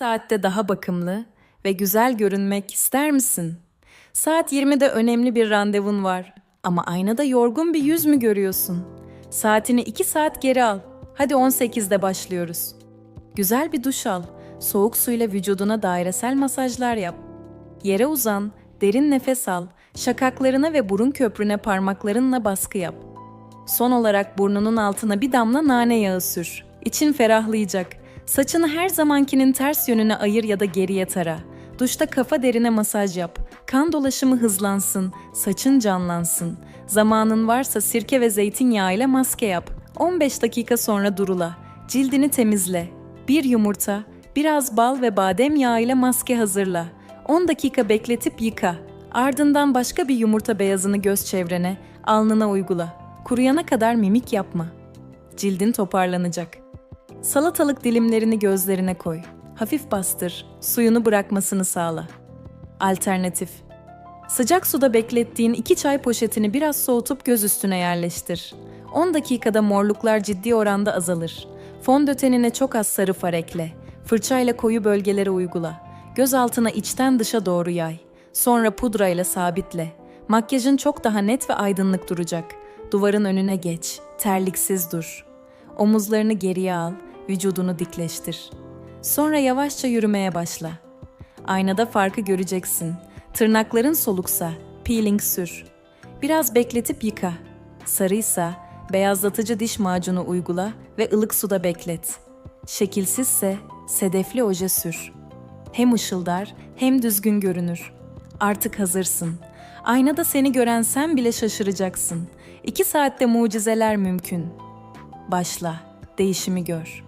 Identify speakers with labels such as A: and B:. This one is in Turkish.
A: saatte daha bakımlı ve güzel görünmek ister misin? Saat 20'de önemli bir randevun var ama aynada yorgun bir yüz mü görüyorsun? Saatini 2 saat geri al. Hadi 18'de başlıyoruz. Güzel bir duş al. Soğuk suyla vücuduna dairesel masajlar yap. Yere uzan, derin nefes al. Şakaklarına ve burun köprüne parmaklarınla baskı yap. Son olarak burnunun altına bir damla nane yağı sür. İçin ferahlayacak. Saçını her zamankinin ters yönüne ayır ya da geriye tara. Duşta kafa derine masaj yap. Kan dolaşımı hızlansın, saçın canlansın. Zamanın varsa sirke ve zeytinyağı ile maske yap. 15 dakika sonra durula. Cildini temizle. Bir yumurta, biraz bal ve badem yağı ile maske hazırla. 10 dakika bekletip yıka. Ardından başka bir yumurta beyazını göz çevrene, alnına uygula. Kuruyana kadar mimik yapma. Cildin toparlanacak. Salatalık dilimlerini gözlerine koy. Hafif bastır, suyunu bırakmasını sağla. Alternatif. Sıcak suda beklettiğin iki çay poşetini biraz soğutup göz üstüne yerleştir. 10 dakikada morluklar ciddi oranda azalır. Fondötenine çok az sarı far ekle. Fırçayla koyu bölgelere uygula. Göz altına içten dışa doğru yay. Sonra pudrayla sabitle. Makyajın çok daha net ve aydınlık duracak. Duvarın önüne geç. Terliksiz dur. Omuzlarını geriye al, vücudunu dikleştir. Sonra yavaşça yürümeye başla. Aynada farkı göreceksin. Tırnakların soluksa peeling sür. Biraz bekletip yıka. Sarıysa beyazlatıcı diş macunu uygula ve ılık suda beklet. Şekilsizse sedefli oje sür. Hem ışıldar hem düzgün görünür. Artık hazırsın. Aynada seni gören sen bile şaşıracaksın. İki saatte mucizeler mümkün. Başla, değişimi gör.''